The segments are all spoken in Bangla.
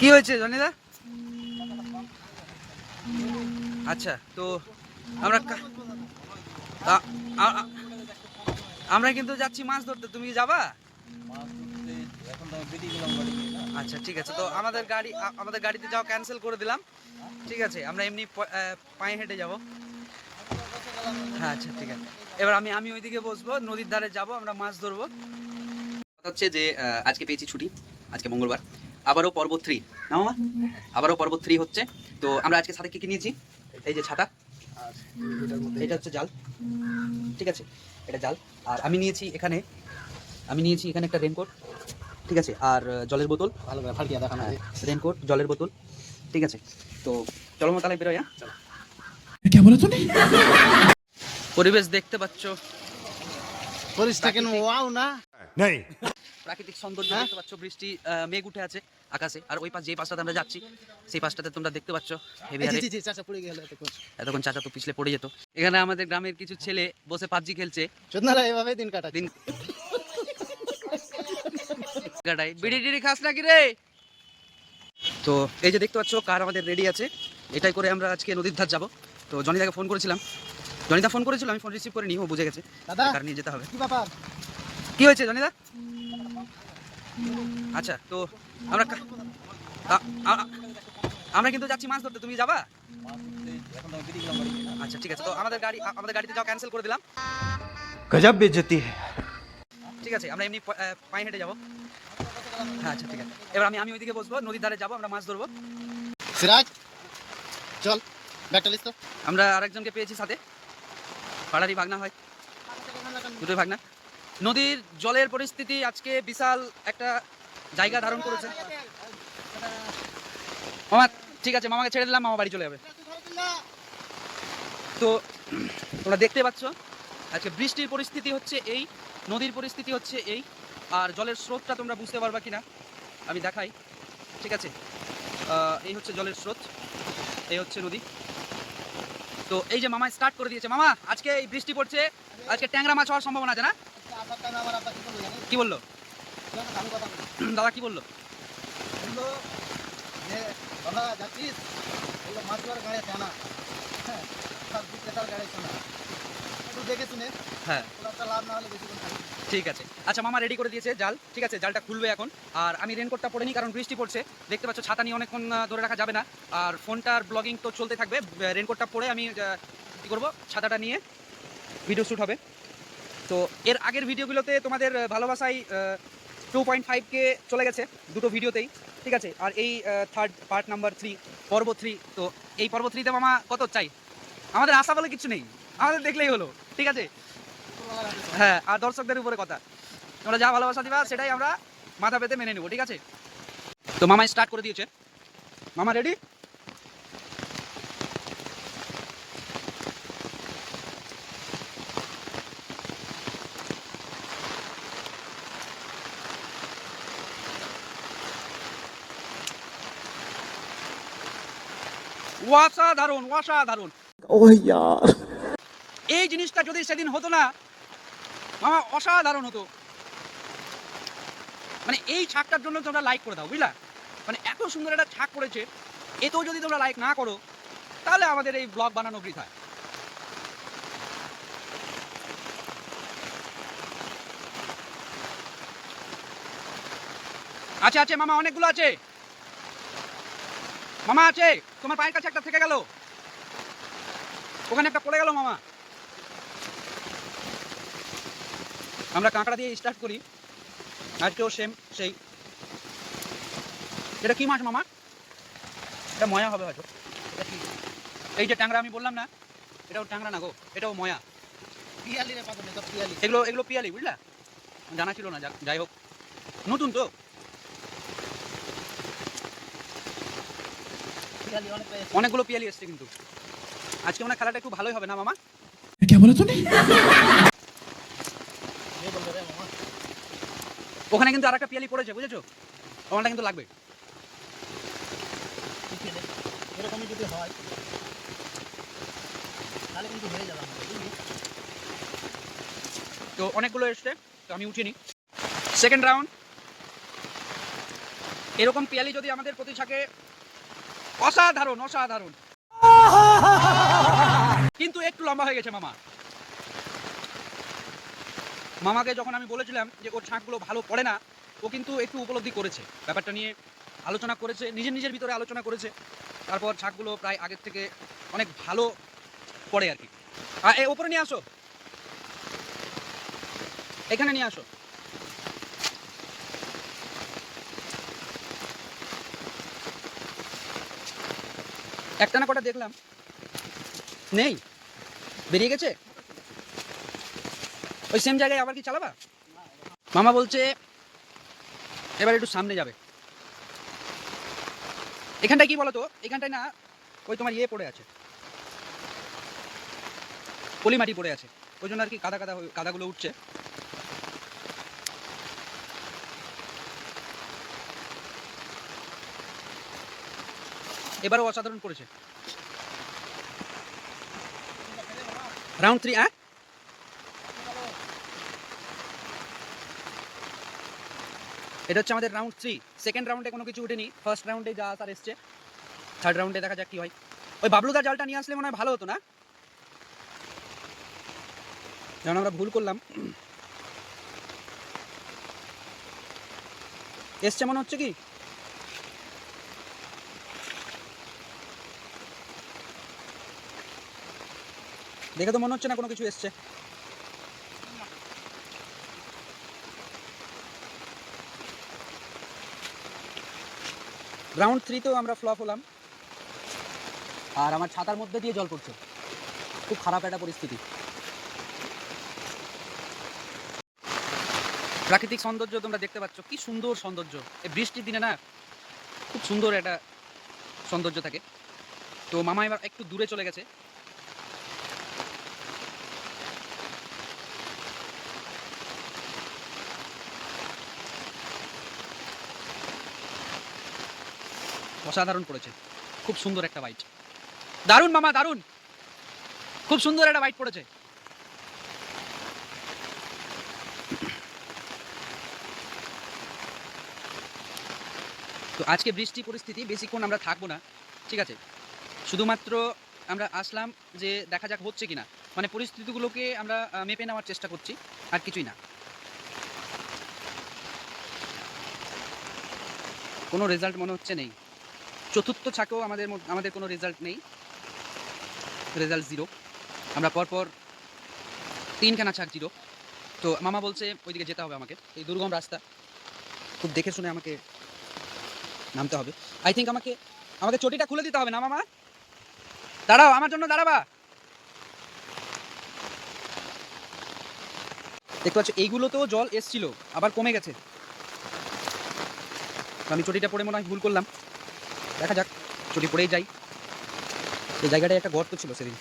কি হয়েছে, জনিদা? আচ্ছা তো আমরা আমরা কিন্তু যাচ্ছি মাছ ধরতে। তুমি যাবা? আচ্ছা ঠিক আছে। তো আমাদের গাড়ি আমাদের গাড়িতে যাওয়া ক্যান্সেল করে দিলাম। ঠিক আছে, আমরা এমনি পায়ে হেঁটে যাব। হ্যাঁ আচ্ছা ঠিক আছে। এবার আমি আমি ওইদিকে বসবো, নদীর ধারে যাব, আমরা মাছ ধরবো। হচ্ছে যে আজকে পেয়েছি ছুটি, আজকে মঙ্গলবার। আবারও পর্ব থ্রি না মামা? আবারও পর্ব থ্রি হচ্ছে। তো আমরা আজকে সাথে কি কি নিয়েছি? এই যে ছাতা। এটা হচ্ছে জাল। ঠিক আছে? এটা জাল। আর আমি নিয়েছি এখানে আমি নিয়েছি এখানে একটা রেনকোট ঠিক আছে? আর জলের বোতল। ভালো ভালো ফালকিয়া দেখানো হ্যাঁ, রেনকোট জলের বোতল। ঠিক আছে? তো চলো মা তাহলে বেরোয় হ্যাঁ? চলো। তুমি? পরিবেশ দেখতে পাচ্ছ। পরিবেশ থাকেন ওয়াও না? নেই। প্রাকৃতিক সৌন্দর্য হ্যাঁ? দেখতে পাচ্ছ বৃষ্টি মেঘ উঠে আছে আকাশে। আর ওই পাশ যে পাশটাতে আমরা যাচ্ছি সেই পাশটাতে তোমরা দেখতে পাচ্ছ এতক্ষণ। চাচা তো পিছলে পড়ে যেত। এখানে আমাদের গ্রামের কিছু ছেলে বসে পাবজি খেলছে। এভাবে দিন কাটাচ্ছে। দিন কাটাই বিড়ি টিড়ি খাস নাকি রে? তো এই যে দেখতে পাচ্ছ কার আমাদের রেডি আছে এটাই করে আমরা আজকে নদীর ধার যাব। তো জনিদাকে ফোন করেছিলাম। জনিদা ফোন করেছিল আমি ফোন রিসিভ করে নি ও বুঝে গেছে। দাদা নিয়ে যেতে হবে। কি ব্যাপার? কি হয়েছে জনিদা? আচ্ছা তো আমরা আমরা কিন্তু যাচ্ছি মাছ ধরতে। তুমি যাবা? আচ্ছা ঠিক আছে। তো আমাদের গাড়ি আমাদের গাড়িতে যাওয়া ক্যান্সেল করে দিলাম। গজব বেজতি ঠিক আছে আমরা এমনি পায়ে হেঁটে যাব। হ্যাঁ, আচ্ছা ঠিক আছে। এবার আমি আমি ওইদিকে বসবো নদীর ধারে যাব আমরা মাছ ধরবো। সিরাজ চল ব্যাগটা লিস্ট আমরা আরেকজনকে পেয়েছি সাথে। পাড়ারই ভাগনা হয়। দুটোই ভাগনা। নদীর জলের পরিস্থিতি আজকে বিশাল একটা জায়গা ধারণ করেছে। মামা, ঠিক আছে, মামাকে ছেড়ে দিলাম, মামা বাড়ি চলে যাবে। তো, তোমরা দেখতে পাচ্ছ, আজকে বৃষ্টির পরিস্থিতি হচ্ছে এই, নদীর পরিস্থিতি হচ্ছে এই, আর জলের স্রোতটা তোমরা বুঝতে পারবা কিনা, আমি দেখাই। ঠিক আছে? এই হচ্ছে জলের স্রোত, এই হচ্ছে নদী। তো, এই যে মামা স্টার্ট করে দিয়েছে, মামা, আজকে এই বৃষ্টি পড়ছে, আজকে ট্যাংরা মাছ হওয়ার সম্ভাবনা আছে না? কি বলল? দাদা, কি বলল? আছে না হ্যাঁ। দেখে শুনে হ্যাঁ লাভ ঠিক আছে। আচ্ছা মামা রেডি করে দিয়েছে জাল। ঠিক আছে, জালটা খুলবে এখন। আর আমি রেনকোটটা পরে নিই কারণ বৃষ্টি পড়ছে। দেখতে পাচ্ছ, ছাতা নিয়ে অনেকক্ষণ ধরে রাখা যাবে না। আর ফোনটার ব্লগিং তো চলতে থাকবে। রেনকোটটা পরে আমি কি করব? ছাতাটা নিয়ে ভিডিও শ্যুট হবে। তো এর আগের ভিডিওগুলোতে তোমাদের আহ, ভালোবাসায় টু পয়েন্ট ফাইভকে চলে গেছে দুটো ভিডিওতেই ঠিক আছে? আর এই থার্ড পার্ট নাম্বার থ্রি পর্ব থ্রি তো এই পর্ব থ্রিতে মামা কত চাই? আমাদের আশা বলে কিছু নেই আমাদের দেখলেই হলো ঠিক আছে? হ্যাঁ আর দর্শকদের উপরে কথা। তোমরা যা ভালোবাসা দিবা সেটাই আমরা মাথা পেতে মেনে নেব ঠিক আছে? তো মামা স্টার্ট করে দিয়েছে। মামা রেডি অসাধারণ অসাধারণ। এই জিনিসটা যদি সেদিন হতো না মামা অসাধারণ হতো। মানে এই ছাকটার জন্য তোমরা লাইক করে দাও বুঝলা? মানে এত সুন্দর একটা ছাক করেছে এতেও যদি তোমরা লাইক না করো তাহলে আমাদের এই ব্লগ বানানো বৃথা। আচ্ছা আচ্ছা মামা অনেকগুলো আছে। মামা আছে তোমার পায়ের কাছে একটা থেকে গেল। ওখানে একটা পড়ে গেল মামা। আমরা কাঁকড়া দিয়ে স্টার্ট করি। আজকেও সেম সেই। এটা কি মাছ মামা? এটা ময়া হবে হয়তো। এই যে ট্যাংরা আমি বললাম না এটাও ট্যাংরা না গো এটাও ময়া। পিয়ালি। এগুলো এগুলো পিয়ালি বুঝলা? জানা ছিল না যাক- যাই হোক। নতুন তো পিয়ালি অনেক পেয়েছি অনেকগুলো পিয়ালি এসছে কিন্তু। আজকে মানে খেলাটা একটু ভালোই হবে না মামা? কে বলে তুমি ওখানে কিন্তু আরেকটা পিয়ালি পড়েছে বুঝেছ? ওখানটা কিন্তু লাগবে। এরকমই যদি হয় তাহলে কিন্তু হয়ে যাবে তো অনেকগুলো এসছে তো আমি উঠিনি সেকেন্ড রাউন্ড এরকম পিয়ালি যদি আমাদের প্রতি থাকে অসাধারণ অসাধারণ। কিন্তু একটু লম্বা হয়ে গেছে মামা। মামাকে যখন আমি বলেছিলাম যে ওর ছাঁকগুলো ভালো পড়ে না, ও কিন্তু একটু উপলব্ধি করেছে। ব্যাপারটা নিয়ে আলোচনা করেছে, নিজের নিজের ভিতরে আলোচনা করেছে। তারপর ছাঁকগুলো প্রায় আগের থেকে অনেক ভালো পড়ে আর কি। ওপরে নিয়ে আসো। এখানে নিয়ে আসো। একটা না কটা দেখলাম। নেই। বেরিয়ে গেছে? ওই সেম জায়গায় আবার কি চালাবা? মামা বলছে, এবার একটু সামনে যাবে। এখানটায় কি বলতো? এখানটায় না, ওই তোমার ইয়ে পড়ে আছে। পলিমাটি পড়ে আছে। ওই জন্য আর কি কাদা কাদা কাদাগুলো উঠছে। এবারও অসাধারণ করেছে। রাউন্ড থ্রি হ্যাঁ এটা হচ্ছে আমাদের রাউন্ড থ্রি সেকেন্ড রাউন্ডে কোনো কিছু উঠেনি। ফার্স্ট রাউন্ডে যা আসার এসছে। থার্ড রাউন্ডে দেখা যাক কি হয়। ওই বাবলুদার জালটা নিয়ে আসলে মনে হয় ভালো হতো না? যেমন আমরা ভুল করলাম। এসছে মনে হচ্ছে কি? দেখে তো মনে হচ্ছে না কোনো কিছু এসছে। রাউন্ড থ্রিতেও আমরা ফ্লপ হলাম। আর আমার ছাতার মধ্যে দিয়ে জল পড়ছে। খুব খারাপ একটা পরিস্থিতি। প্রাকৃতিক সৌন্দর্য তোমরা দেখতে পাচ্ছ। কি সুন্দর সৌন্দর্য। এই বৃষ্টির দিনে না খুব সুন্দর একটা সৌন্দর্য থাকে। তো মামা এবার একটু দূরে চলে গেছে। অসাধারণ পড়েছে খুব সুন্দর একটা বাইট দারুণ মামা, দারুণ। খুব সুন্দর একটা বাইট পড়েছে। তো আজকে বৃষ্টি পরিস্থিতি, বেশিক্ষণ আমরা থাকব না, ঠিক আছে? শুধুমাত্র আমরা আসলাম যে দেখা যাক হচ্ছে কিনা। মানে পরিস্থিতিগুলোকে আমরা মেপে নেওয়ার চেষ্টা করছি, আর কিছুই না। কোনো রেজাল্ট মনে হচ্ছে নেই। চতুর্থ ছাকেও আমাদের আমাদের কোনো রেজাল্ট নেই। রেজাল্ট জিরো আমরা পরপর তিনখানা ছাক জিরো তো মামা বলছে, ওইদিকে যেতে হবে আমাকে। এই দুর্গম রাস্তা। খুব দেখে শুনে আমাকে নামতে হবে। আই থিঙ্ক আমাকে আমাকে চটিটা খুলে দিতে হবে না, মামা? দাঁড়াও, আমার জন্য দাঁড়াবা। দেখতে পাচ্ছ, এইগুলোতেও জল এসছিল, আবার কমে গেছে। আমি চটিটা পরে মনে হয় ভুল করলাম। দেখা যাক চটি পড়েই যাই। এই জায়গাটায় একটা গর্ত ছিল সেদিন।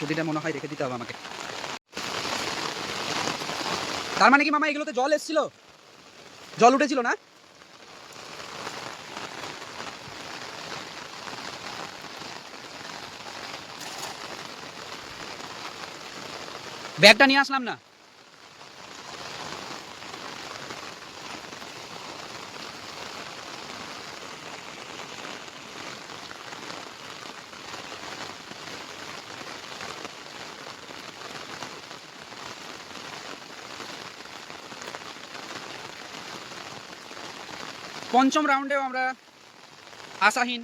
চটিটা মনে হয় রেখে দিতে হবে আমাকে। তার মানে কি মামা, এগুলোতে জল এসেছিল? জল উঠেছিল না? ব্যাগটা নিয়ে আসলাম না। পঞ্চম রাউন্ডেও আমরা আশাহীন।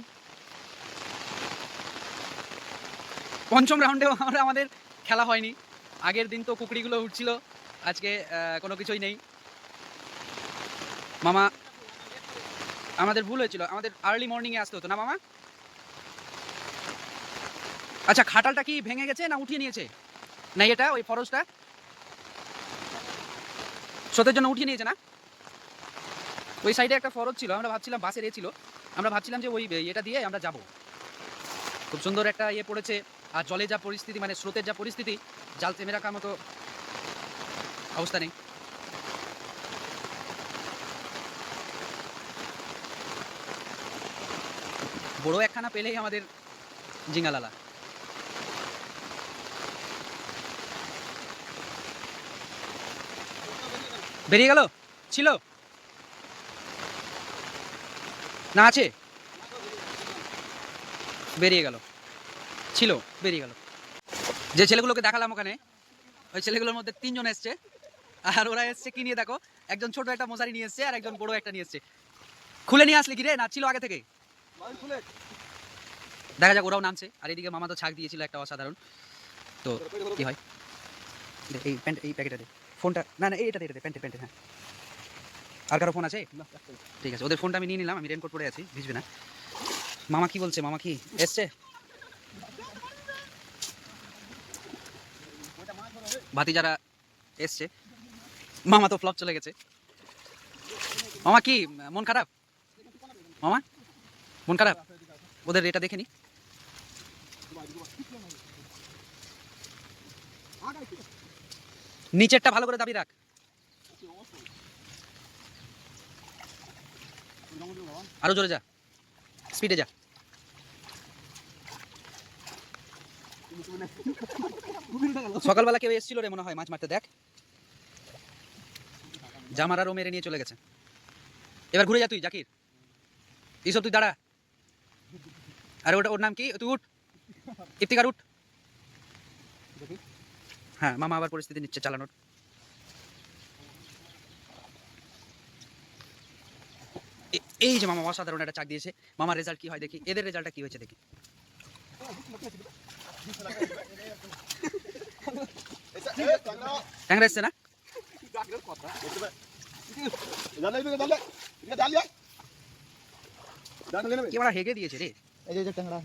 পঞ্চম রাউন্ডেও আমরা আমাদের খেলা হয়নি। আগের দিন তো কুকড়িগুলো উঠছিল, আজকে কোনো কিছুই নেই। মামা, আমাদের ভুল হয়েছিল, আমাদের আর্লি মর্নিংয়ে আসতে হতো না মামা? আচ্ছা খাটালটা কি ভেঙে গেছে না উঠিয়ে নিয়েছে? না এটা, ওই ফরসটা স্রোতের জন্য উঠিয়ে নিয়েছে না? ওই সাইডে একটা ফরজ ছিল, আমরা ভাবছিলাম বাসের এ ছিল। আমরা ভাবছিলাম যে ওই, এটা দিয়ে আমরা যাব। খুব সুন্দর একটা ইয়ে পড়েছে। আর জলে যা পরিস্থিতি মানে স্রোতের যা পরিস্থিতি, জাল থেমে রাখার মতো অবস্থা নেই। বড় একখানা পেলেই আমাদের জিঙ্গালালা। বেরিয়ে গেল? ছিল? না আছে? বেরিয়ে গেল। ছিল, বেরিয়ে গেল। যে ছেলেগুলোকে দেখালাম ওখানে, ওই ছেলেগুলোর মধ্যে তিনজন এসছে। আর ওরা এসছে কি নিয়ে দেখো? একজন ছোট একটা মশারি নিয়ে এসছে, আর একজন বড় একটা নিয়ে এসছে। খুলে নিয়ে আসলে কি রে? না ছিল আগে থেকে। দেখা যাক, ওরাও নামছে। আর এদিকে মামা তো ছাক দিয়েছিল একটা অসাধারণ। তো কি হয়? এই প্যান্ট, এই প্যাকেটে দে। ফোনটা, না না এইটা এটা প্যান্টে প্যান্টে হ্যাঁ। আর কারও ফোন আছে? ঠিক আছে, ওদের ফোনটা আমি নিয়ে নিলাম, আমি রেনকোট পরে আছি, ভিজবে না। মামা কি বলছে? মামা কি, এসছে? ভাতি যারা এসছে, মামা তো ফ্লপ চলে গেছে। মামা কি, মন খারাপ? মামা, মন খারাপ? ওদের এটা দেখে নি। নিচেরটা ভালো করে দাবি রাখ। আরও জোরে যা। স্পিডে যা। সকালবেলা কেউ এসেছিল রে মনে হয় মাছ মারতে, দেখ। জামার আরও মেরে নিয়ে চলে গেছে। এবার ঘুরে যা তুই, জাকির। এইসব তুই দাঁড়া। আরে ওটা ওর নাম কি? তুই উঠ। ইফতিকার উঠ। হ্যাঁ মামা আবার পরিস্থিতি নিচ্ছে চালানোর। এই যে মামা, অসাধারণ একটা চাক দিয়েছে। মামার রেজাল্ট কি হয় দেখি? এদের রেজাল্টটা কি হয়েছে দেখি। ট্যাংরা এসছে না কি আমরা হেগে দিয়েছে রে এই যে- যে ট্যাংরা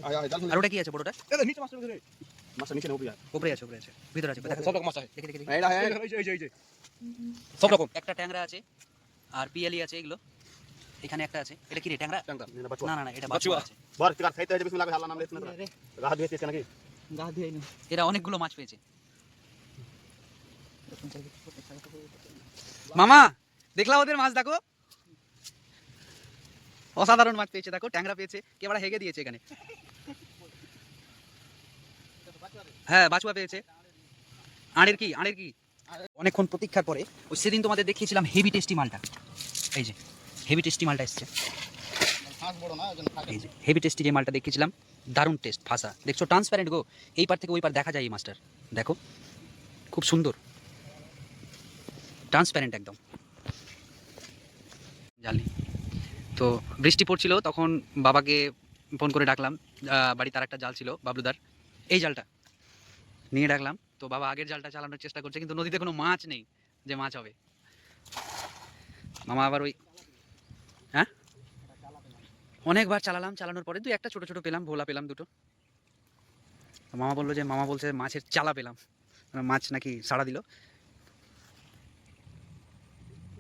আর ওটা কি আছে বড়টা উপরে আছে উপরে আছে ভিতরে আছে সব রকম মাছ আছে দেখি দেখি দেখি এইটা হ্যাঁ এই এই এই সব রকম একটা ট্যাংরা আছে আর পিএলই আছে এগুলো এখানে একটা আছে এটা কি রে ট্যাংরা না না না এটা বাচুয়া আছে গা দিয়ে নি। এরা অনেকগুলো মাছ পেয়েছে। মামা দেখলাম ওদের মাছ দেখো। অসাধারণ মাছ পেয়েছে দেখো ট্যাংরা পেয়েছে কে আবার হেগে দিয়েছে এখানে। হ্যাঁ বাচুয়া পেয়েছে। আড়ের কি আড়ের কি? অনেকক্ষণ প্রতীক্ষার পরে ওই সেদিন তোমাদের দেখিয়েছিলাম হেভি টেস্টি মালটা। এই যে হেভি টেস্টি মালটা এসছে। হেভি টেস্টি যে মালটা দেখেছিলাম দারুণ টেস্ট ফাঁসা। দেখছ ট্রান্সপ্যারেন্ট গো এই পার থেকে ওই পার দেখা যায় এই মাছটার। দেখো খুব সুন্দর। ট্রান্সপ্যারেন্ট একদম। জানি তো বৃষ্টি পড়ছিল তখন বাবাকে ফোন করে ডাকলাম। বাড়ি তার একটা জাল ছিল বাবলুদার। এই জালটা নিয়ে ডাকলাম। তো বাবা আগের জালটা চালানোর চেষ্টা করছে কিন্তু নদীতে কোনো মাছ নেই যে মাছ হবে। মামা আবার ওই হ্যাঁ? অনেকবার চালালাম, চালানোর পরে দুই একটা ছোট ছোট পেলাম, ভোলা পেলাম দুটো। মামা বলল যে, মামা বলছে, মাছের চালা পেলাম। মানে মাছ নাকি সাড়া দিল।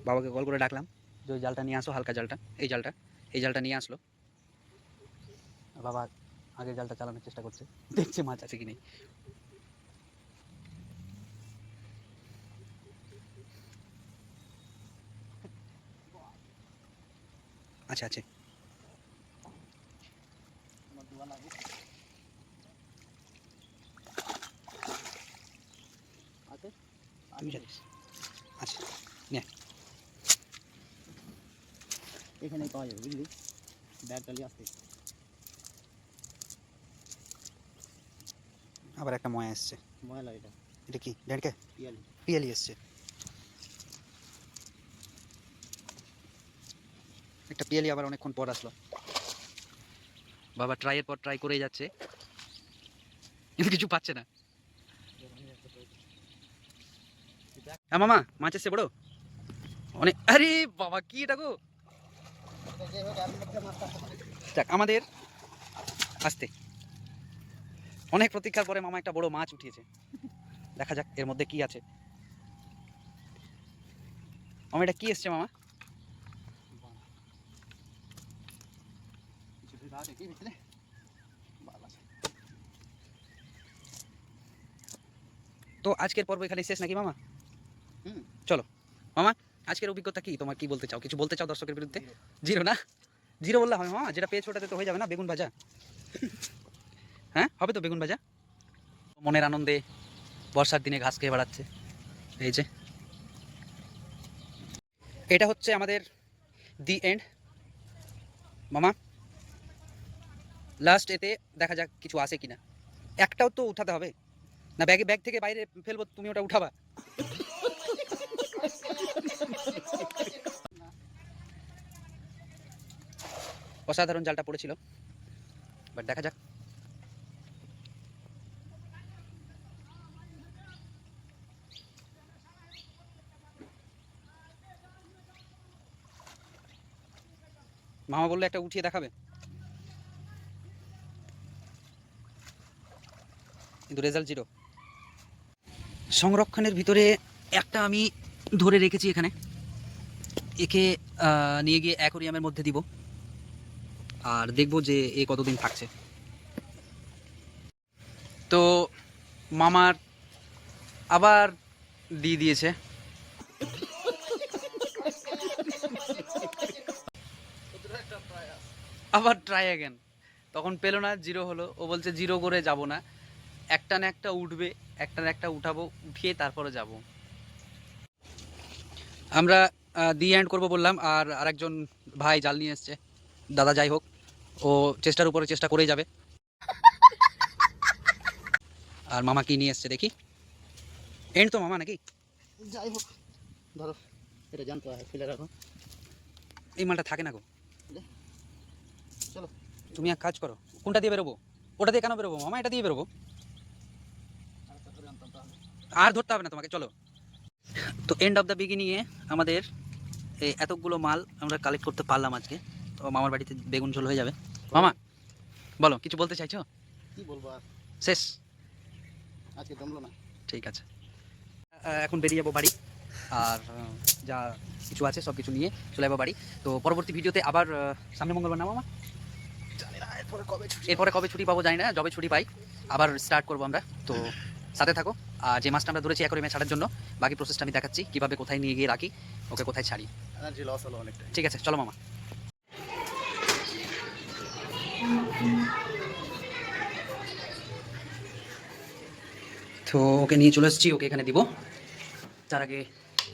বাবাকে কল করে ডাকলাম, যে, ওই জালটা নিয়ে আসো, হালকা জালটা, এই জালটা এই জালটা নিয়ে আসলো। বাবা আগের জালটা চালানোর চেষ্টা করছে, দেখছে মাছ আছে কি নেই। আচ্ছা আছে আমি জানিস আচ্ছা এখানেই পাওয়া যাবে বুঝলি? ব্যাগটা নিয়ে আসতে আবার একটা ময়া এসছে। ময়লা এটা। এটা কি? ডেড়কে পিয়ালি। পিএলই এসছে। একটা পিএলই আবার অনেকক্ষণ পর আসলো। বাবা ট্রাইয়ের পর ট্রাই করেই যাচ্ছে। কিন্তু কিছু পাচ্ছে না। হ্যাঁ মামা, মাছ এসছে, বড়। অনেক আরে বাবা, কি এটা গো? যাক, আমাদের আসতে। অনেক প্রতীক্ষার পরে মামা একটা বড় মাছ উঠিয়েছে। দেখা যাক এর মধ্যে কি আছে। মামা, এটা কি এসছে, মামা? তো আজকের পর্ব এখানে শেষ নাকি, মামা? হুম। চলো। মামা আজকের অভিজ্ঞতা কি? তোমার কি বলতে চাও? কিছু বলতে চাও দর্শকের বিরুদ্ধে? জিরো। না? জিরো বললে হয় মামা যেটা পেয়েছ ওটাতে তো হয়ে যাবে না বেগুন ভাজা। হ্যাঁ? হবে তো বেগুন ভাজা? মনের আনন্দে বর্ষার দিনে ঘাস খেয়ে বেড়াচ্ছে। এই যে। এটা হচ্ছে আমাদের দি এন্ড। মামা লাস্ট এতে দেখা যাক কিছু আসে কিনা। একটাও তো উঠাতে হবে। না ব্যাগে ব্যাগ থেকে বাইরে ফেলব তুমি ওটা উঠাবা। অসাধারণ জালটা পড়েছিল। বাট দেখা যাক। মামা বললে, একটা উঠিয়ে দেখাবে? কিন্তু রেজাল্ট জিরো সংরক্ষণের ভিতরে একটা আমি ধরে রেখেছি এখানে। একে নিয়ে গিয়ে অ্যাকোরিয়ামের মধ্যে দিব। আর দেখব যে এ কতদিন থাকছে। তো, মামার আবার দিয়ে দিয়েছে। আবার ট্রাই অ্যাগেন তখন পেল না জিরো হলো। ও বলছে জিরো করে যাব না। একটা না একটা উঠবে, একটা না একটা উঠাবো, উঠিয়ে তারপরে যাব। আমরা দি এন্ড করব বললাম আর আরেকজন ভাই জাল নিয়ে এসছে। দাদা যাই হোক ও চেষ্টার উপরে চেষ্টা করেই যাবে। আর মামা কি নিয়ে এসছে দেখি। এন্ড তো মামা নাকি? যাই হোক ধরো এটা জানতে ফেলে রাখো এই মালটা থাকে না গো। চলো। তুমি এক কাজ করো কোনটা দিয়ে বেরোবো? ওটা দিয়ে কেন বেরোবো? মামা এটা দিয়ে বেরোবো। আর ধরতে হবে না তোমাকে চলো। তো এন্ড অফ দ্য বিগিনিংয়ে আমাদের এই এতগুলো মাল আমরা কালেক্ট করতে পারলাম আজকে। তো মামার বাড়িতে বেগুন ঝোল হয়ে যাবে। মামা বলো কিছু বলতে চাইছো? কি বলব আর? শেষ। আজকে জমলো না। ঠিক আছে। এখন বেরিয়ে যাব বাড়ি। আর যা কিছু আছে সব কিছু নিয়ে চলে যাব বাড়ি। তো পরবর্তী ভিডিওতে আবার সামনে মঙ্গলবার না মামা? এরপরে কবে ছুটি? এরপরে কবে ছুটি পাবো জানি না যবে ছুটি পাই। আবার স্টার্ট করব আমরা। তো সাথে থাকো। যে মাছটা আমরা ধরেছি অ্যাকোরিয়ামে ছাড়ার জন্য বাকি প্রসেসটা আমি দেখাচ্ছি কীভাবে কোথায় নিয়ে গিয়ে রাখি ওকে কোথায় ছাড়ি। লস হলো অনেকটা ঠিক আছে চলো মামা। তো ওকে নিয়ে চলে এসেছি ওকে এখানে দিব। তার আগে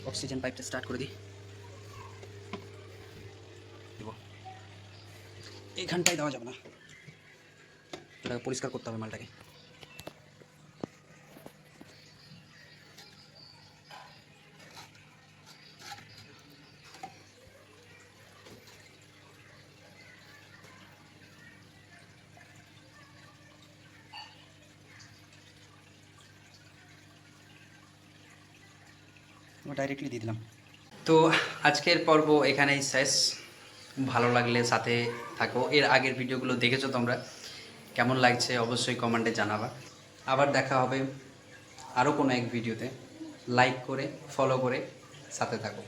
অক্সিজেন পাইপটা স্টার্ট করে দিই। দিব। এইখানটাই দেওয়া যাবে না। পরিষ্কার করতে হবে মালটাকে। ডাইরেক্টলি দিয়ে দিলাম। তো আজকের পর্ব এখানেই শেষ। ভালো লাগলে সাথে থাকো। এর আগের ভিডিওগুলো দেখেছ তোমরা। কেমন লাগছে অবশ্যই কমেন্টে জানাবা। আবার দেখা হবে আরও কোনো এক ভিডিওতে। লাইক করে ফলো করে সাথে থাকো।